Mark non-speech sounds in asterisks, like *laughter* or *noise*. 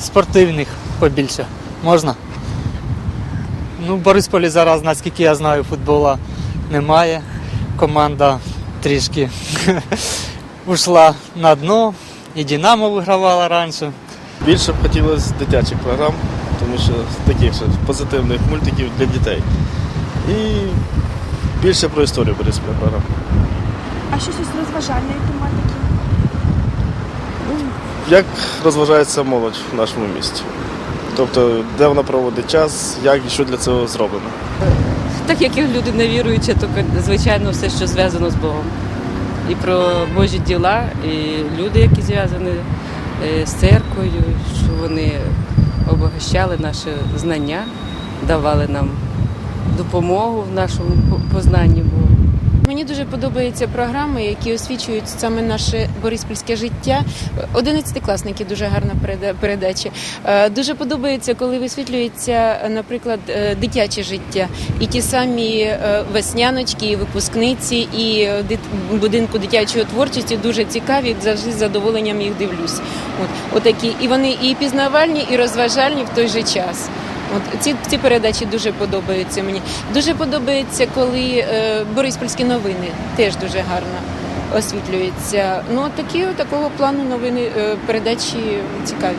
спортивних побільше. Можна? Ну, в Борисполі зараз, наскільки я знаю, футбола немає. Команда трішки *laughs* ушла на дно. І Динамо вигравала раніше. Більше б хотілося дитячих програм, тому що таких ще позитивних мультиків для дітей. І більше про історію Борисполя програм. А щось із розважальної тематики? Як розважається молодь в нашому місті? Тобто, де вона проводить час, як і що для цього зроблено. Так як я людина віруюча, то звичайно все, що зв'язано з Богом. І про Божі діла, і люди, які зв'язані е, з церквою, що вони обогащали наші знання, давали нам допомогу в нашому познанні Бога. Мені дуже подобаються програми, які освічують саме наше бориспільське життя. Одинадцятикласники дуже гарна переда- передача. Е, Дуже подобається, коли висвітлюється, наприклад, е, дитяче життя. І ті самі е, весняночки, і випускниці, і будинку дитячої творчості дуже цікаві. Завжди з задоволенням їх дивлюсь. От отакі, і вони і пізнавальні, і розважальні в той же час. От ці, ці передачі дуже подобаються мені. Дуже подобається, коли е, бориспільські новини теж дуже гарно освітлюються. Ну, такі такого плану новини е, передачі цікаві.